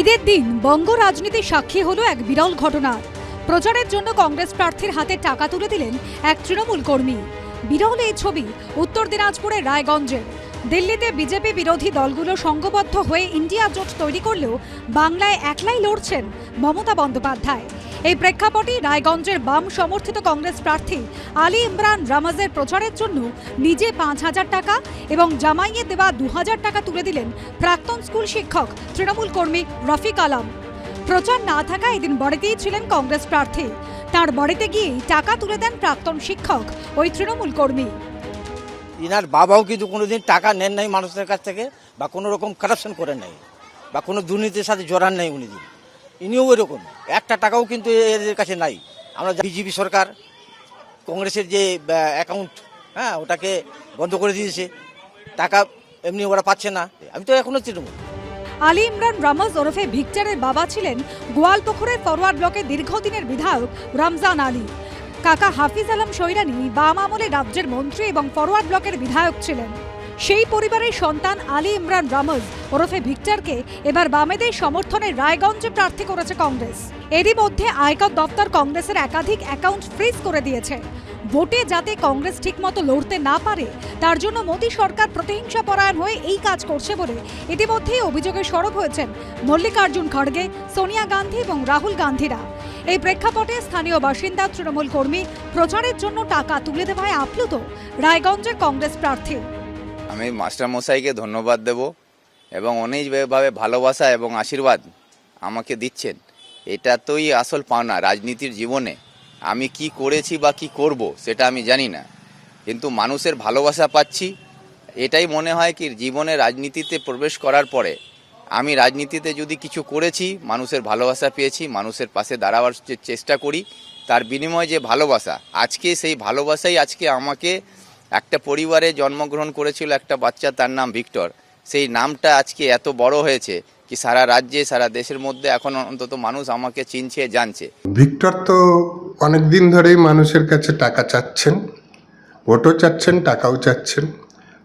ঈদের দিন বঙ্গ রাজনীতির সাক্ষী হলো এক বিরল ঘটনা। প্রচারের জন্য কংগ্রেস প্রার্থীর হাতে টাকা তুলে দিলেন এক তৃণমূল কর্মী। বিরল এই ছবি উত্তর দিনাজপুরের রায়গঞ্জের। দিল্লিতে বিজেপি বিরোধী দলগুলো সংঘবদ্ধ হয়ে ইন্ডিয়া জোট তৈরি করলেও বাংলায় একলাই লড়ছেন মমতা বন্দ্যোপাধ্যায়। এই প্রেক্ষাপটে রায়গঞ্জের বাম সমর্থিত কংগ্রেস প্রার্থী আলী ইমরান রামাজের প্রচারের জন্য নিজে পাঁচ হাজার টাকা এবং জামাইয়ে দেওয়া দু হাজার টাকা তুলে দিলেন প্রাক্তন স্কুল শিক্ষক তৃণমূল কর্মী রফিক আলম। প্রচার না থাকা এদিন বাড়িতেই ছিলেন কংগ্রেস প্রার্থী। তার বাড়িতে গিয়েই টাকা তুলে দেন প্রাক্তন শিক্ষক ওই তৃণমূল কর্মী। ইনার বাবাও কিন্তু কোনোদিন টাকা নেন নাই মানুষের কাছ থেকে বা কোনো রকম কারাপশন করেন নাই বা কোনো দুর্নীতির সাথে জড়ান নাই উনি দিন। ইনিও এরকম একটা টাকাও কিন্তু এদের কাছে নাই। আমরা বিজেপি সরকার, কংগ্রেসের যে অ্যাকাউন্ট হ্যাঁ ওটাকে বন্ধ করে দিয়েছে। টাকা এমনি ওরা পাচ্ছে না। আমি তো এখনও তৃণমূল। আলী ইমরান রামাজ ওরফে ভিক্টরের বাবা ছিলেন গোয়ালপুকুরের ফরওয়ার্ড ব্লকের দীর্ঘদিনের বিধায়ক রমজান আলী। কাকা হাফিজ আলম সৈরানি বাম আমলে রাজ্যের মন্ত্রী এবং ফরওয়ার্ড ব্লকের বিধায়ক ছিলেন। সেই পরিবারের সন্তান আলী ইমরান রামজ ওরফে ভিক্টরকে এবার বামেদের সমর্থনে রায়গঞ্জে প্রার্থী করেছে কংগ্রেস। এরই মধ্যে আয়কর দপ্তর কংগ্রেসের একাধিক অ্যাকাউন্ট ফ্রিজ করে দিয়েছে। ভোটে যাতে কংগ্রেস ঠিকমতো লড়তে না পারে, তার জন্য মোদী সরকার প্রতিহিংসা পরায়ণ হয়ে এই কাজ করছে বলে ইতিমধ্যেই অভিযোগে সরব হয়েছেন মল্লিকার্জুন খড়গে, সোনিয়া গান্ধী এবং রাহুল গান্ধীরা। এই প্রেক্ষাপটে স্থানীয় বাসিন্দা, তৃণমূল কর্মী প্রচারের জন্য টাকা তুলে দেওয়ায় আপ্লুত রায়গঞ্জের কংগ্রেস প্রার্থী। আমি মাস্টারমশাইকে ধন্যবাদ দেব এবং অনেকভাবে ভালোবাসা এবং আশীর্বাদ আমাকে দিচ্ছেন, এটা তোই আসল পাওনা রাজনীতির জীবনে। আমি কি করেছি বা কি করব সেটা আমি জানি না। কিন্তু মানুষের ভালোবাসা পাচ্ছি, এটাই মনে হয় কি জীবনে রাজনীতিতে প্রবেশ করার পরে আমি রাজনীতিতে যদি কিছু করেছি, মানুষের ভালোবাসা পেয়েছি, মানুষের পাশে দাঁড়াবার চেষ্টা করি, তার বিনিময়ে যে ভালোবাসা, আজকে সেই ভালোবাসাই আজকে আমাকে একটা পরিবারে জন্মগ্রহণ করেছিল একটা বাচ্চা, তার নাম ভিক্টর। সেই নামটা আজকে এত বড় হয়েছে কি সারা রাজ্যে, সারা দেশের মধ্যে এখন অন্তত মানুষ আমাকে চিনছে, জানছে। ভিক্টর তো অনেক দিন ধরেই মানুষের কাছে টাকা চাচ্ছেন, ভোটও চাচ্ছেন, টাকাও চাচ্ছেন।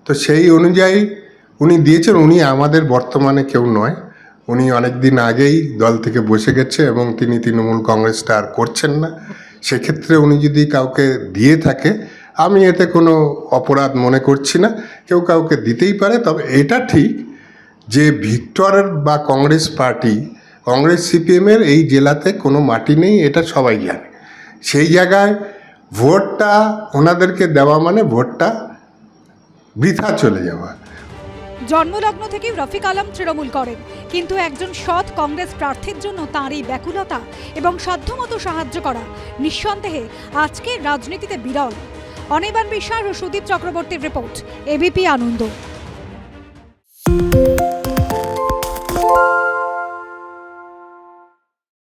তো সেই অনুযায়ী উনি দিয়েছেন, উনি আমাদের বর্তমানে কেউ নয়। উনি অনেক দিন আগেই দল থেকে বসে গেছে এবং তিনি তৃণমূল কংগ্রেসটা আর করছেন না। সেক্ষেত্রে উনি যদি কাউকে দিয়ে থাকে আমি এতে কোনো অপরাধ মনে করছি না। কেউ কাউকে দিতেই পারে, তবে এটা ঠিক যে ভিক্টরের বা কংগ্রেস পার্টি, কংগ্রেস সিপিএমের এই জেলাতে কোনো মাটি নেই, এটা সবাই জানে। সেই জায়গায় ভোটটা ওনাদেরকে দেওয়া মানে ভোটটা বৃথা চলে যাওয়া। জন্মলগ্ন থেকে রফিক আলম তৃণমূল করেন, কিন্তু একজন সৎ কংগ্রেস প্রার্থীর জন্য তাঁর এই ব্যাকুলতা এবং সাধ্যমতো সাহায্য করা নিঃসন্দেহে আজকের রাজনীতিতে বিরল। অনির্বাণ বিশ্বাস ও সুদীপ চক্রবর্তীর রিপোর্ট এবিপি আনন্দ।